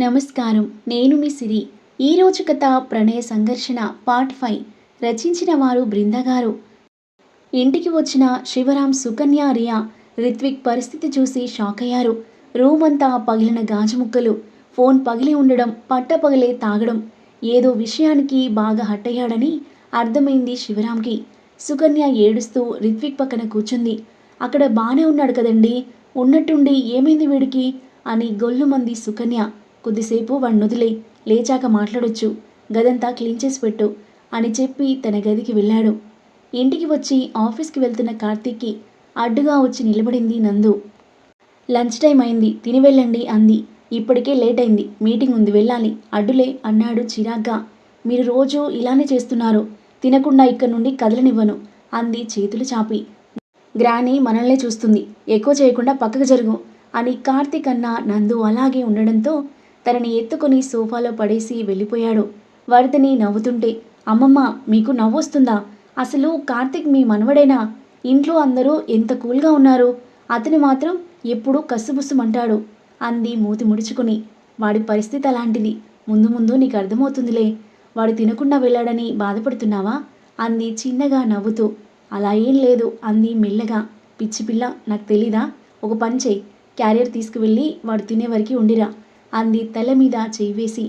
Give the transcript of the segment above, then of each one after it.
నమస్కారం. నేను మీ సిరి. ఈరోజు కథ ప్రణయ సంఘర్షణ పార్ట్ ఫైవ్. రచించిన వారు బృందగారు. ఇంటికి వచ్చిన శివరాం సుకన్య రియా రిత్విక్ పరిస్థితి చూసి షాక్ అయ్యారు. రూమ్ అంతా పగిలిన గాజు ముక్కలు ఫోన్ పగిలి ఉండడం పట్టపగలే తాగడం ఏదో విషయానికి బాగా హట్ అయ్యాడని అర్థమైంది శివరాంకి. సుకన్య ఏడుస్తూ రిత్విక్ పక్కన కూర్చుంది. అక్కడ బాగానే ఉన్నాడు కదండి ఉన్నట్టుండి ఏమైంది వీడికి? అని గొల్లుమంది సుకన్య. కొద్దిసేపు వాడిని వదిలే లేచాక మాట్లాడొచ్చు. గదంతా క్లీన్ చేసి పెట్టు అని చెప్పి తన గదికి వెళ్ళాడు. ఇంటికి వచ్చి ఆఫీస్కి వెళ్తున్న కార్తీక్కి అడ్డుగా వచ్చి నిలబడింది నందు. లంచ్ టైం అయింది. తిని వెళ్ళండి అంది. ఇప్పటికే లేట్ అయింది. మీటింగ్ ఉంది. వెళ్ళాలి. అడ్డులే అన్నాడు చిరాగ్గా. మీరు రోజూ ఇలానే చేస్తున్నారు. తినకుండా ఇక్కడ నుండి కదలనివ్వను అంది చేతులు చాపి. గ్రాని మనల్నే చూస్తుంది. ఎక్కువ చేయకుండా పక్కకు జరుగు అని కార్తీక్ అన్న నందు అలాగే ఉండడంతో తనని ఎత్తుకొని సోఫాలో పడేసి వెళ్ళిపోయాడు. వరదని నవ్వుతుంటే అమ్మమ్మ మీకు నవ్వొస్తుందా? అసలు కార్తీక్ మీ మనవడేనా? ఇంట్లో అందరూ ఎంత కూల్గా ఉన్నారు? అతను మాత్రం ఎప్పుడూ కసుబుసుమంటాడు అంది మూతి ముడుచుకుని. వాడి పరిస్థితి అలాంటిది. ముందు ముందు నీకు అర్థమవుతుందిలే. వాడు తినకుండా వెళ్ళాడని బాధపడుతున్నావా? అంది చిన్నగా నవ్వుతూ. అలా ఏం లేదు అంది మెల్లగా. పిచ్చి పిల్ల నాకు తెలీదా? ఒక పని చేయి. క్యారియర్ తీసుకువెళ్ళి వాడు తినే వరకు ఉండిరా. అంది తల మీద చేయివేసి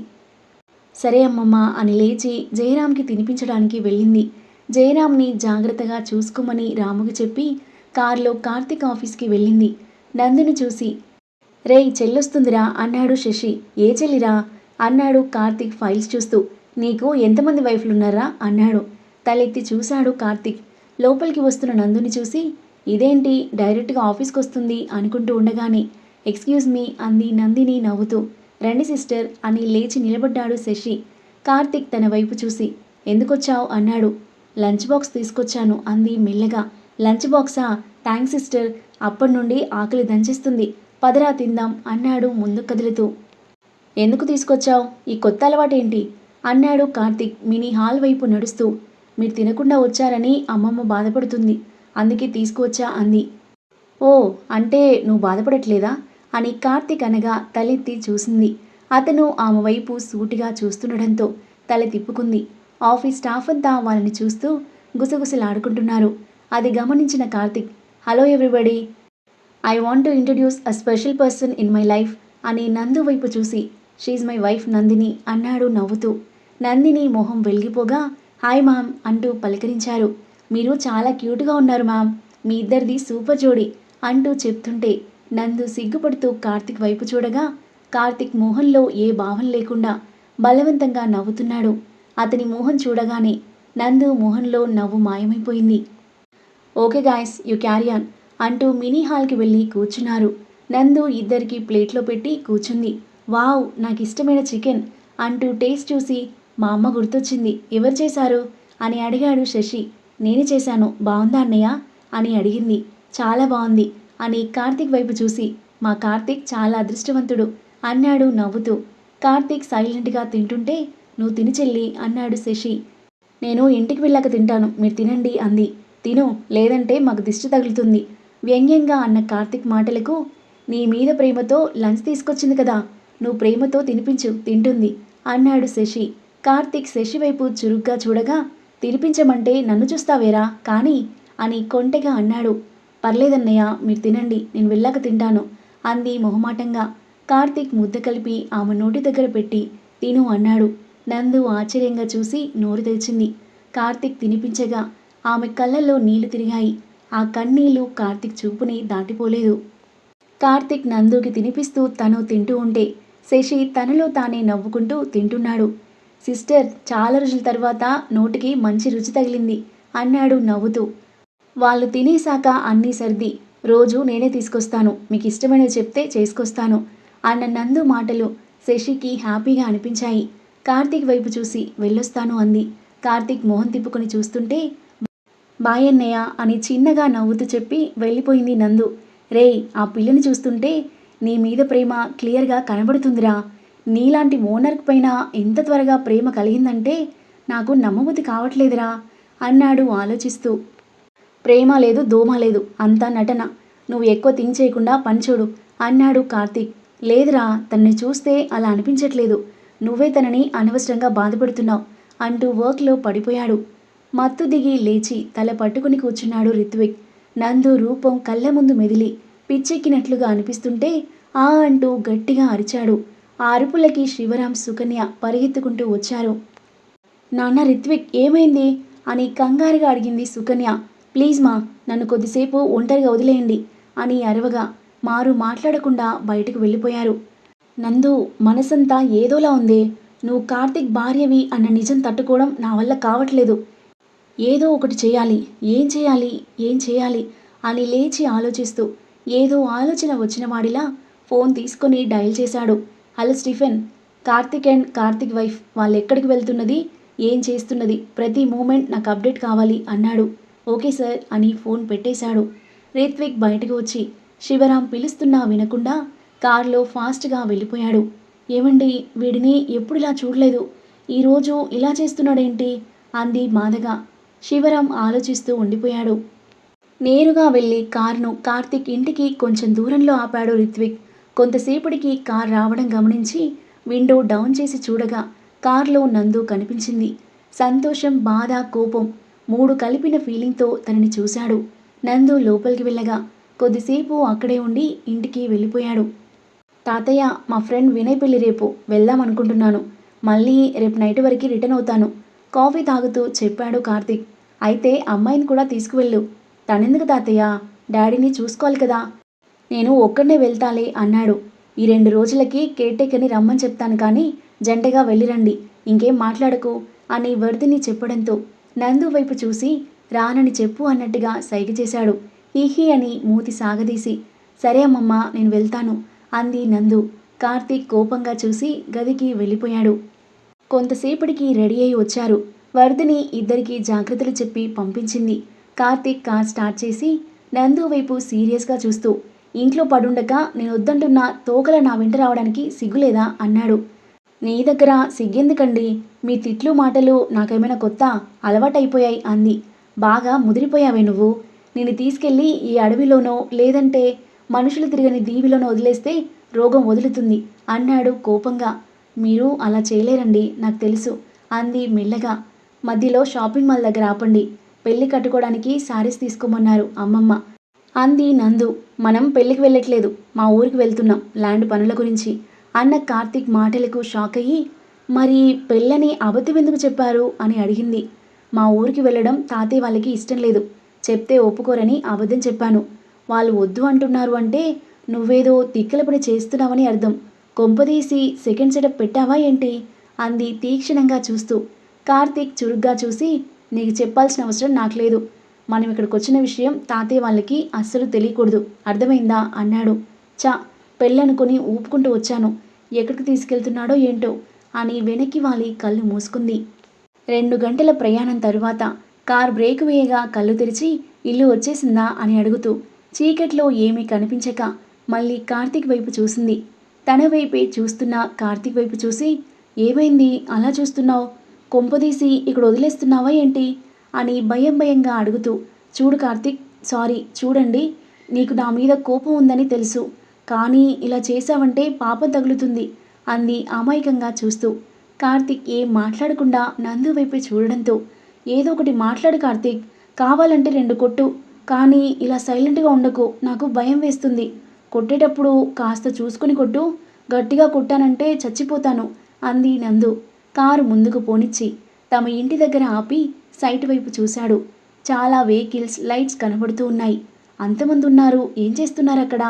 సరే అమ్మమ్మ అని లేచి జయరామ్కి తినిపించడానికి వెళ్ళింది. జయరామ్ని జాగ్రత్తగా చూసుకోమని రాముకి చెప్పి కారులో కార్తీక్ ఆఫీస్కి వెళ్ళింది. నందుని చూసి రేయ్ చెల్లొస్తుందిరా అన్నాడు శశి. ఏ చెల్లిరా? అన్నాడు కార్తీక్ ఫైల్స్ చూస్తూ. నీకు ఎంతమంది వైఫ్లున్నారా? అన్నాడు. తలెత్తి చూశాడు కార్తిక్. లోపలికి వస్తున్న నందుని చూసి ఇదేంటి? డైరెక్ట్గా ఆఫీస్కి వస్తుంది అనుకుంటూ ఉండగానే ఎక్స్క్యూజ్ మీ అంది నందిని నవ్వుతూ. రండి సిస్టర్ అని లేచి నిలబడ్డాడు శశి. కార్తిక్ తన వైపు చూసి ఎందుకొచ్చావు? అన్నాడు. లంచ్ బాక్స్ తీసుకొచ్చాను అంది మెల్లగా. లంచ్ బాక్సా? Thanks sister. అప్పటి నుండి ఆకలి దంచేస్తుంది. పదరా తిందాం అన్నాడు ముందు కదులుతూ. ఎందుకు తీసుకొచ్చావు? ఈ కొత్త అలవాటేంటి? అన్నాడు కార్తిక్ మినీ హాల్ వైపు నడుస్తూ. మీరు తినకుండా వచ్చారని అమ్మమ్మ బాధపడుతుంది. అందుకే తీసుకువచ్చా? అంది. ఓ అంటే నువ్వు బాధపడట్లేదా? అని కార్తిక్ అనగా తలెత్తి చూసింది. అతను ఆమె వైపు సూటిగా చూస్తుండడంతో తల తిప్పుకుంది. ఆఫీస్ స్టాఫ్ అంతా వాళ్ళని చూస్తూ గుసగుసలాడుకుంటున్నారు. అది గమనించిన Karthik hello everybody I want to introduce a special person in my life అని నందు వైపు చూసి షీజ్ మై వైఫ్ నందిని అన్నాడు నవ్వుతూ. నందిని మొహం వెలిగిపోగా హాయ్ మ్యామ్ అంటూ పలకరించారు. మీరు చాలా క్యూట్గా ఉన్నారు మ్యామ్. మీ ఇద్దరిది సూపర్ జోడి అంటూ చెప్తుంటే నందు సిగ్గుపడుతూ కార్తిక్ వైపు చూడగా కార్తిక్ మోహన్లో ఏ భావం లేకుండా బలవంతంగా నవ్వుతున్నాడు. అతని మోహన్ చూడగానే నందు మోహన్లో నవ్వు మాయమైపోయింది. Okay guys you carry on అంటూ మినీ హాల్కి వెళ్ళి కూర్చున్నారు. నందు ఇద్దరికి ప్లేట్లో పెట్టి కూర్చుంది. వావ్ నాకు ఇష్టమైన చికెన్ అంటూ టేస్ట్ చూసి మా అమ్మ గుర్తొచ్చింది. ఎవరు చేశారు? అని అడిగాడు శశి. నేను చేశాను. బాగుందా అన్నయ్య? అని అడిగింది. చాలా బాగుంది. అని కార్తీక్ వైపు చూసి మా కార్తీక్ చాలా అదృష్టవంతుడు అన్నాడు నవ్వుతూ. కార్తీక్ సైలెంట్గా తింటుంటే నువ్వు తిని చెల్లి అన్నాడు శశి. నేను ఇంటికి వెళ్ళాక తింటాను మీరు తినండి అంది. తిను లేదంటే మాకు దిష్టి తగులుతుంది వ్యంగ్యంగా అన్న కార్తీక్ మాటలకు నీ మీద ప్రేమతో లంచ్ తీసుకొచ్చింది కదా నువ్వు ప్రేమతో తినిపించు తింటుంది అన్నాడు శశి. కార్తీక్ శశి వైపు చురుగ్గా చూడగా తినిపించమంటే నన్ను చూస్తావేరా కానీ అని కొంటెగా అన్నాడు. పర్లేదన్నయ్య మీరు తినండి నేను వెళ్ళాక తింటాను అంది మొహమాటంగా. కార్తీక్ ముద్ద కలిపి ఆమె నోటి దగ్గర పెట్టి తిను అన్నాడు. నందు ఆశ్చర్యంగా చూసి నోరు తెరిచింది. కార్తీక్ తినిపించగా ఆమె కళ్ళల్లో నీళ్ళు తిరిగాయి. ఆ కన్నీళ్ళు కార్తీక్ చూపుని దాటిపోలేదు. కార్తీక్ నందుకి తినిపిస్తూ తను తింటూ ఉంటే శశి తనలో తానే నవ్వుకుంటూ తింటున్నాడు. సిస్టర్ చాలా రోజుల తర్వాత నోటికి మంచి రుచి తగిలింది అన్నాడు నవ్వుతూ. వాళ్ళు తినేశాక అన్నీ సర్ది రోజు నేనే తీసుకొస్తాను మీకు ఇష్టమైనవి చెప్తే చేసుకొస్తాను అన్న నందు మాటలు శశికి హ్యాపీగా అనిపించాయి. కార్తీక్ వైపు చూసి వెళ్ళొస్తాను అంది. కార్తీక్ మొహం తిప్పుకొని చూస్తుంటే బాయ్ అన్నయ్య అని చిన్నగా నవ్వుతూ చెప్పి వెళ్ళిపోయింది నందు. రేయ్ ఆ పిల్లని చూస్తుంటే నీ మీద ప్రేమ క్లియర్గా కనబడుతుందిరా. నీలాంటి ఓనర్కి పైన ఎంత త్వరగా ప్రేమ కలిగిందంటే నాకు నమ్మబుద్ధి కావట్లేదురా అన్నాడు ఆలోచిస్తూ. ప్రేమ లేదు దోమ లేదు అంతా నటన. నువ్వు ఎక్కువ థింక్ చేయకుండా అన్నాడు కార్తీక్. లేదురా తనని చూస్తే అలా అనిపించట్లేదు. నువ్వే తనని అనవసరంగా బాధపడుతున్నావు అంటూ వర్క్లో పడిపోయాడు. మత్తు దిగి లేచి తల పట్టుకుని కూర్చున్నాడు రిత్విక్. నందు రూపం కళ్ళ ముందు మెదిలి పిచ్చెక్కినట్లుగా అనిపిస్తుంటే ఆ అంటూ గట్టిగా అరిచాడు. ఆ అరుపులకి శివరాం సుకన్య పరిగెత్తుకుంటూ వచ్చారు. నాన్న రిత్విక్ ఏమైంది? అని కంగారుగా అడిగింది సుకన్య. ప్లీజ్ మా నన్ను కొద్దిసేపు ఒంటరిగా వదిలేయండి అని అరవగా మారు మాట్లాడకుండా బయటకు వెళ్ళిపోయారు. నందు మనసంతా ఏదోలా ఉందే నువ్వు కార్తిక్ భార్యవి అన్న నిజం తట్టుకోవడం నా వల్ల కావట్లేదు. ఏదో ఒకటి చేయాలి ఏం చేయాలి ఏం చేయాలి అని లేచి ఆలోచిస్తూ ఏదో ఆలోచన వచ్చిన వాడిలా ఫోన్ తీసుకొని డయల్ చేశాడు. Hello Stephen Karthik and Karthik wife వాళ్ళు ఎక్కడికి వెళ్తున్నది ఏం చేస్తున్నది ప్రతి మూమెంట్ నాకు అప్డేట్ కావాలి అన్నాడు. ఓకే సార్ అని ఫోన్ పెట్టేశాడు. రేత్విక్ బయటకు వచ్చి శివరాం పిలుస్తున్నా వినకుండా కారులో ఫాస్ట్గా వెళ్ళిపోయాడు. ఏమండి వీడిని ఎప్పుడు ఇలా చూడలేదు ఈరోజు ఇలా చేస్తున్నాడేంటి? అంది బాధగా శివరాం ఆలోచిస్తూ ఉండిపోయాడు. నేరుగా వెళ్ళి కారును కార్తిక్ ఇంటికి కొంచెం దూరంలో ఆపాడు రిత్విక్. కొంతసేపటికి కార్ రావడం గమనించి విండో డౌన్ చేసి చూడగా కార్లో నందు కనిపించింది. సంతోషం బాధ కోపం మూడు కలిపిన ఫీలింగ్తో తనని చూశాడు. నందు లోపలికి వెళ్ళగా కొద్దిసేపు అక్కడే ఉండి ఇంటికి వెళ్ళిపోయాడు. తాతయ్య మా ఫ్రెండ్ వినయ్ పెళ్ళి రేపు వెళ్దాం అనుకుంటున్నాను. మళ్ళీ రేపు నైట్ వరకు రిటర్న్ అవుతాను. కాఫీ తాగుతూ చెప్పాడు కార్తీక్. అయితే అమ్మాయిని కూడా తీసుకువెళ్ళు. తనెందుకు తాతయ్య? డాడీని చూసుకోవాలి కదా. నేను ఒక్కడనే వెళ్తాలే అన్నాడు. ఈ రెండు రోజులకి కేటేకర్ని రమ్మని చెప్తాను కానీ జంటగా వెళ్ళిరండి. ఇంకేం మాట్లాడకు? అని వర్ధిని చెప్పడంతో నందు వైపు చూసి రానని చెప్పు అన్నట్టుగా సైగ చేశాడు. హీహీ అని మూతి సాగదీసి సరే అమ్మమ్మ నేను వెళ్తాను అంది నందు. కార్తీక్ కోపంగా చూసి గదికి వెళ్ళిపోయాడు. కొంతసేపటికి రెడీ అయి వచ్చారు. వర్ధిని ఇద్దరికి జాగ్రత్తలు చెప్పి పంపించింది. కార్తీక్ కార్ స్టార్ట్ చేసి నందు వైపు సీరియస్గా చూస్తూ ఇంట్లో పడుండక నేను వద్దంటున్న తోకల నా వెంట రావడానికి సిగ్గులేదా? అన్నాడు. నీ దగ్గర సిగ్గెందుకండి? మీ తిట్లు మాటలు నాకేమైనా కొత్త అలవాటైపోయాయి అంది. బాగా ముదిరిపోయావే నువ్వు. నేను తీసుకెళ్ళి ఈ అడవిలోనో లేదంటే మనుషులు తిరగని దీవిలోనో వదిలేస్తే రోగం వదులుతుంది అన్నాడు కోపంగా. మీరు అలా చేయలేరండి నాకు తెలుసు అంది మెల్లగా. మధ్యలో షాపింగ్ మాల్ దగ్గర ఆపండి. పెళ్ళి కట్టుకోవడానికి శారీస్ తీసుకోమన్నారు అమ్మమ్మ. అంది నందు. మనం పెళ్ళికి వెళ్ళట్లేదు. మా ఊరికి వెళ్తున్నాం. ల్యాండ్ పనుల గురించి. అన్న కార్తీక్ మాటలకు షాక్ అయ్యి మరి పెళ్ళని అబద్ధం ఎందుకు చెప్పారు? అని అడిగింది. మా ఊరికి వెళ్ళడం తాతయ్య వాళ్ళకి ఇష్టం లేదు. చెప్తే ఒప్పుకోరని అబద్ధం చెప్పాను. వాళ్ళు వద్దు అంటున్నారు అంటే నువ్వేదో తిక్కల పని చేస్తున్నావని అర్థం. కొంపదీసి సెకండ్ సెటప్ పెట్టావా ఏంటి? అంది తీక్షణంగా చూస్తూ. కార్తీక్ చురుగ్గా చూసి నీకు చెప్పాల్సిన అవసరం నాకు లేదు. మనం ఇక్కడికి వచ్చిన విషయం తాతయ్య వాళ్ళకి అస్సలు తెలియకూడదు. అర్థమైందా? అన్నాడు. చా పెళ్ళనుకుని ఊపుకుంటూ వచ్చాను. ఎక్కడికి తీసుకెళ్తున్నాడో ఏంటో? అని వెనక్కి వాలి కళ్ళు మూసుకుంది. రెండు గంటల ప్రయాణం తరువాత కార్ బ్రేక్ వేయగా కళ్ళు తెరిచి ఇల్లు వచ్చేసిందా అని అడుగుతూ చీకట్లో ఏమీ కనిపించక మళ్ళీ కార్తీక్ వైపు చూసింది. తన వైపే చూస్తున్న కార్తీక్ వైపు చూసి ఏమైంది? అలా చూస్తున్నావు? కొంపదీసి ఇక్కడ వదిలేస్తున్నావా ఏంటి? అని భయం భయంగా అడుగుతూ చూడు కార్తీక్ సారీ చూడండి నీకు నా మీద కోపం ఉందని తెలుసు. కానీ ఇలా చేశావంటే పాపం తగులుతుంది అంది అమాయకంగా చూస్తూ. కార్తీక్ ఏం మాట్లాడకుండా నందు వైపు చూడడంతో ఏదో ఒకటి మాట్లాడు కార్తీక్ కావాలంటే రెండు కొట్టు కానీ ఇలా సైలెంట్గా ఉండకు నాకు భయం వేస్తుంది. కొట్టేటప్పుడు కాస్త చూసుకుని కొట్టు గట్టిగా కొట్టానంటే చచ్చిపోతాను అంది నందు. కారు ముందుకు పోనిచ్చి తమ ఇంటి దగ్గర ఆపి సైట్ వైపు చూశాడు. చాలా వెహికల్స్ లైట్స్ కనబడుతూ ఉన్నాయి. అంతమంది ఉన్నారు ఏం చేస్తున్నారు అక్కడ?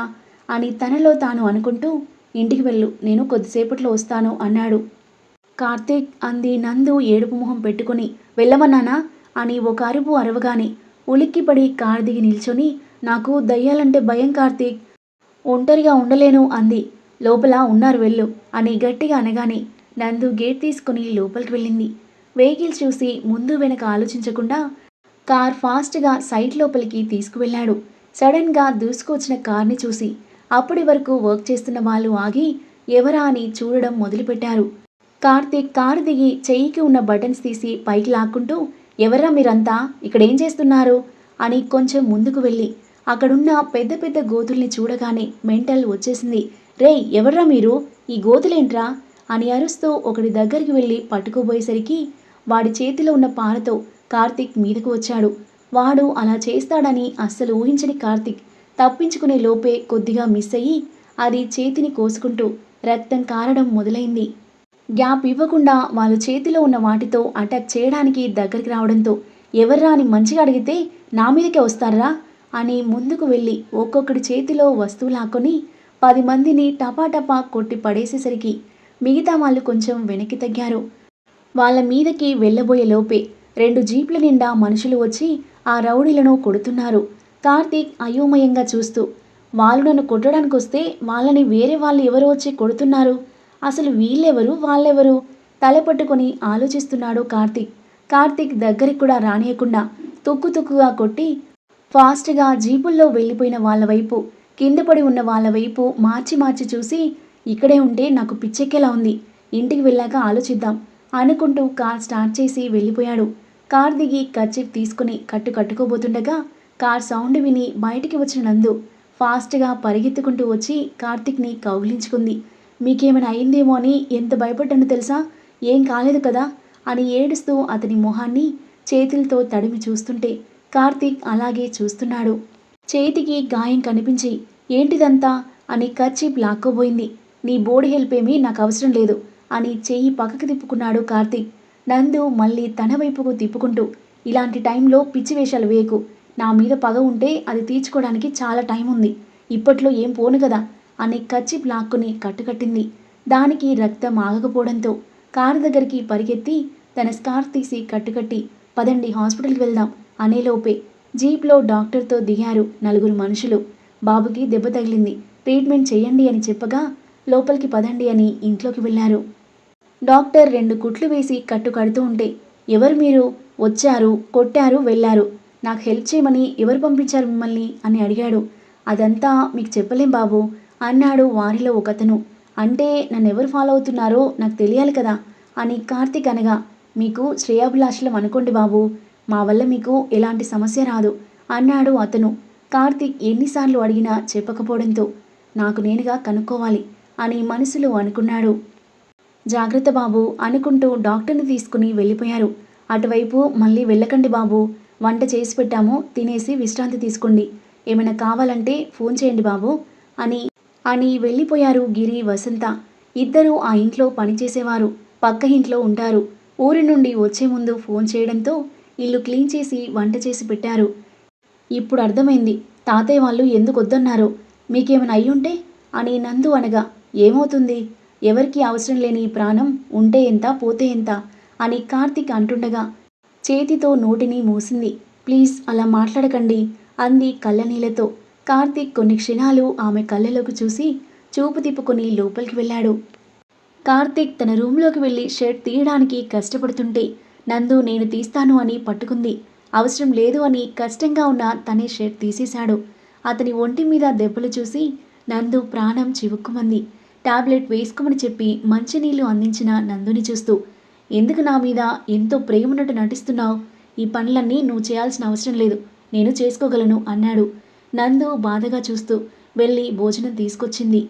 అని తనలో తాను అనుకుంటూ ఇంటికి వెళ్ళు నేను కొద్దిసేపట్లో వస్తాను అన్నాడు. కార్తీక్ అంది. నందు ఏడుపు మొహం పెట్టుకుని వెళ్ళమన్నానా అని ఒక అరుపు అరవగానే ఉలిక్కిపడి కారు దిగి నిల్చొని నాకు దయ్యాలంటే భయం కార్తీక్. ఒంటరిగా ఉండలేను అంది. లోపల ఉన్నారు వెళ్ళు అని గట్టిగా అనగానే నందు గేట్ తీసుకుని లోపలికి వెళ్ళింది. వెహికల్స్ చూసి ముందు వెనక ఆలోచించకుండా కార్ ఫాస్ట్గా సైట్ లోపలికి తీసుకువెళ్ళాడు. సడన్గా దూసుకొచ్చిన కార్ని చూసి అప్పటి వరకు వర్క్ చేస్తున్న వాళ్ళు ఆగి ఎవరా అని చూడడం మొదలుపెట్టారు. కార్తీక్ కారు దిగి చెయ్యికి ఉన్న బటన్స్ తీసి పైకి లాక్కుంటూ ఎవరా మీరంతా? ఇక్కడేం చేస్తున్నారు? అని కొంచెం ముందుకు వెళ్ళి అక్కడున్న పెద్ద పెద్ద గోతుల్ని చూడగానే మెంటల్ వచ్చేసింది. రేయ్ ఎవర్రా మీరు? ఈ గోతులేంట్రా? అని అరుస్తూ ఒకడి దగ్గరికి వెళ్ళి పట్టుకోబోయేసరికి వాడి చేతిలో ఉన్న పారతో కార్తీక్ మీదకు వచ్చాడు. వాడు అలా చేస్తాడని అస్సలు ఊహించని కార్తీక్. తప్పించుకునే లోపే కొద్దిగా మిస్ అయ్యి అది చేతిని కోసుకుంటూ రక్తం కారడం మొదలైంది. గ్యాప్ ఇవ్వకుండా వాళ్ళ చేతిలో ఉన్న వాటితో అటాక్ చేయడానికి దగ్గరికి రావడంతో ఎవర్రా అని మంచిగా అడిగితే నా మీదకే వస్తారా అని ముందుకు వెళ్ళి ఒక్కొక్కడి చేతిలో వస్తువు లాక్కొని పది మందిని టపాటపా కొట్టి పడేసేసరికి మిగతా వాళ్ళు కొంచెం వెనక్కి తగ్గారు. వాళ్ళ మీదకి వెళ్ళబోయే లోపే రెండు జీప్ల నిండా మనుషులు వచ్చి ఆ రౌడీలను కొడుతున్నారు. కార్తీక్ అయోమయంగా చూస్తూ వాళ్ళు నన్ను కొట్టడానికి వస్తే వాళ్ళని వేరే వాళ్ళు ఎవరు వచ్చి కొడుతున్నారు. అసలు వీళ్ళెవరు? వాళ్ళెవరు? తలపట్టుకొని ఆలోచిస్తున్నాడు కార్తీక్. కార్తీక్ దగ్గరికి కూడా రానియకుండా తుక్కు తుక్కుగా కొట్టి ఫాస్ట్గా జీపుల్లో వెళ్ళిపోయిన వాళ్ళ వైపు కింద పడి ఉన్న వాళ్ళ వైపు మార్చి మార్చి చూసి ఇక్కడే ఉంటే నాకు పిచ్చెక్కేలా ఉంది. ఇంటికి వెళ్ళాక ఆలోచిద్దాం అనుకుంటూ కార్ స్టార్ట్ చేసి వెళ్ళిపోయాడు. కార్ దిగి కచ్చిప్ తీసుకుని కట్టు కట్టుకోబోతుండగా కార్ సౌండ్ విని బయటికి వచ్చిన నందు ఫాస్ట్గా పరిగెత్తుకుంటూ వచ్చి కార్తిక్ని కౌగిలించుకుంది. మీకేమైనా అయిందేమో అని ఎంత భయపడ్డానో తెలుసా? ఏం కాలేదు కదా? అని ఏడుస్తూ అతని మొహాన్ని చేతులతో తడిమి చూస్తుంటే కార్తీక్ అలాగే చూస్తున్నాడు. చేతికి గాయం కనిపించి ఏంటిదంతా? అని కర్చీప్ లాక్కోబోయింది. నీ బోడి హెల్ప్ ఏమీ నాకు అవసరం లేదు అని చెయ్యి పక్కకు తిప్పుకున్నాడు కార్తీక్. నందు మళ్ళీ తన వైపుకు తిప్పుకుంటూ ఇలాంటి టైంలో పిచ్చి వేషాలు వేయకు. నా మీద పగ ఉంటే అది తీర్చుకోవడానికి చాలా టైం ఉంది. ఇప్పట్లో ఏం పోను కదా? అని కచ్చిప్ లాక్కుని కట్టుకట్టింది. దానికి రక్తం ఆగకపోవడంతో కారు దగ్గరికి పరిగెత్తి తన స్కార్ఫ్ తీసి కట్టుకట్టి పదండి హాస్పిటల్కి వెళ్దాం అనేలోపే జీప్లో డాక్టర్తో దిగారు నలుగురు మనుషులు. బాబుకి దెబ్బ తగిలింది. ట్రీట్మెంట్ చేయండి అని చెప్పగా లోపలికి పదండి అని ఇంట్లోకి వెళ్ళారు. డాక్టర్ రెండు కుట్లు వేసి కట్టు కడుతూ ఉంటే ఎవరు మీరు? వచ్చారు కొట్టారు వెళ్ళారు. నాకు హెల్ప్ చేయమని ఎవరు పంపించారు మిమ్మల్ని? అని అడిగాడు. అదంతా మీకు చెప్పలేం బాబు. అన్నాడు వారిలో ఒకతను. అంటే నన్ను ఎవరు ఫాలో అవుతున్నారో నాకు తెలియాలి కదా? అని కార్తీక్ అనగా మీకు శ్రేయాభిలాషలం అనుకోండి బాబు. మా వల్ల మీకు ఎలాంటి సమస్య రాదు. అన్నాడు అతను. కార్తీక్ ఎన్నిసార్లు అడిగినా చెప్పకపోవడంతో నాకు నేనుగా కనుక్కోవాలి అని మనసులో అనుకున్నాడు. జాగ్రత్త బాబు అనుకుంటూ డాక్టర్ని తీసుకుని వెళ్ళిపోయారు. అటువైపు మళ్ళీ వెళ్ళకండి బాబు. వంట చేసి పెట్టాము తినేసి విశ్రాంతి తీసుకోండి. ఏమైనా కావాలంటే ఫోన్ చేయండి బాబు అని. అని వెళ్ళిపోయారు గిరి వసంత. ఇద్దరూ ఆ ఇంట్లో పనిచేసేవారు పక్క ఇంట్లో ఉంటారు. ఊరి నుండి వచ్చే ముందు ఫోన్ చేయడంతో ఇల్లు క్లీన్ చేసి వంట చేసి పెట్టారు. ఇప్పుడు అర్థమైంది తాతయ్య వాళ్ళు ఎందుకు వద్దన్నారో? మీకేమైనా అయ్యుంటే? అని నందు అనగా ఏమవుతుంది? ఎవరికి అవసరం లేని ఈ ప్రాణం ఉంటే ఎంత పోతే ఎంత? అని కార్తిక్ అంటుండగా చేతితో నోటిని మూసింది. ప్లీజ్ అలా మాట్లాడకండి అంది కళ్ళనీళ్ళతో కార్తీక్ కొన్ని క్షణాలు ఆమె కళ్ళలోకి చూసి చూపు తిప్పుకొని లోపలికి వెళ్ళాడు. కార్తీక్ తన రూంలోకి వెళ్ళి షర్ట్ తీయడానికి కష్టపడుతుంటే నందు నేను తీస్తాను అని పట్టుకుంది. అవసరం లేదు అని కష్టంగా ఉన్న తనే షర్ట్ తీసేశాడు. అతని ఒంటి మీద దెబ్బలు చూసి నందు ప్రాణం చివుక్కుమంది. టాబ్లెట్ వేసుకోమని చెప్పి మంచినీళ్ళు అందించిన నందుని చూస్తూ ఎందుకు నా మీద ఎంతో ప్రేమనట్టు నటిస్తున్నావు? ఈ పనులన్నీ నువ్వు చేయాల్సిన అవసరం లేదు. నేను చేసుకోగలను అన్నాడు. నందు బాధగా చూస్తూ వెళ్ళి భోజనం తీసుకొచ్చింది.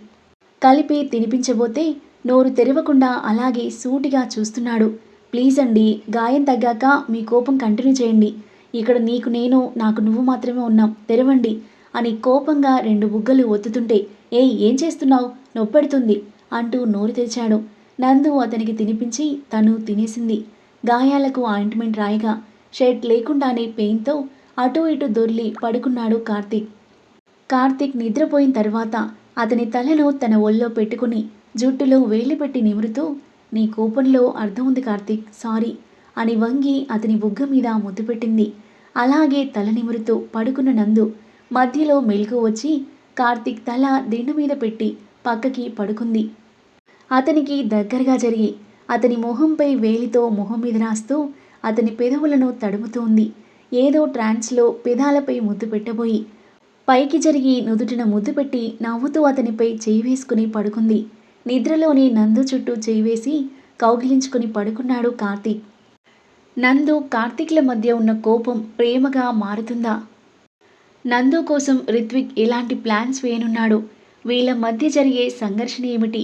కలిపి తినిపించబోతే నోరు తెరవకుండా అలాగే సూటిగా చూస్తున్నాడు. ప్లీజ్ అండి గాయం తగ్గాక మీ కోపం కంటిన్యూ చేయండి. ఇక్కడ నీకు నేను నాకు నువ్వు మాత్రమే ఉన్నాం. తెరవండి అని కోపంగా రెండు బుగ్గలు ఒత్తుతుంటే ఏయ్ ఏం చేస్తున్నావు? నొప్పెడుతుంది అంటూ నోరు తెరిచాడు. నందు అతనికి తినిపించి తను తినేసింది. గాయాలకు ఆయింట్మెంట్ రాయగా షర్ట్ లేకుండానే పెయిన్తో అటు ఇటు దొర్లి పడుకున్నాడు కార్తీక్. కార్తీక్ నిద్రపోయిన తర్వాత అతని తలను తన ఒళ్ళో పెట్టుకుని జుట్టులో వేలి పెట్టి నిమురుతూ నీ కోపంలో అర్థం ఉంది కార్తీక్ సారీ అని వంగి అతని బుగ్గ మీద ముద్దు పెట్టింది. అలాగే తల నిమురుతూ పడుకున్న నందు మధ్యలో మెలుగు వచ్చి కార్తీక్ తల దిండు మీద పెట్టి పక్కకి పడుకుంది. అతనికి దగ్గరగా జరిగి అతని మొహంపై వేలితో మొహం మీద రాస్తూ అతని పెదవులను తడుముతోంది. ఏదో ట్రాన్స్లో పెదాలపై ముద్దు పెట్టబోయి పైకి జరిగి నుదుటిన ముద్దు పెట్టి నవ్వుతూ అతనిపై చేయి వేసుకుని పడుకుంది. నిద్రలోని నందు చుట్టూ చేయి వేసి కౌగిలించుకుని పడుకున్నాడు కార్తీక్. నందు కార్తీక్ల మధ్య ఉన్న కోపం ప్రేమగా మారుతుందా? నందు కోసం రిత్విక్ ఎలాంటి ప్లాన్స్ వేయనున్నాడు? వీళ్ళ మధ్య జరిగే సంఘర్షణ ఏమిటి?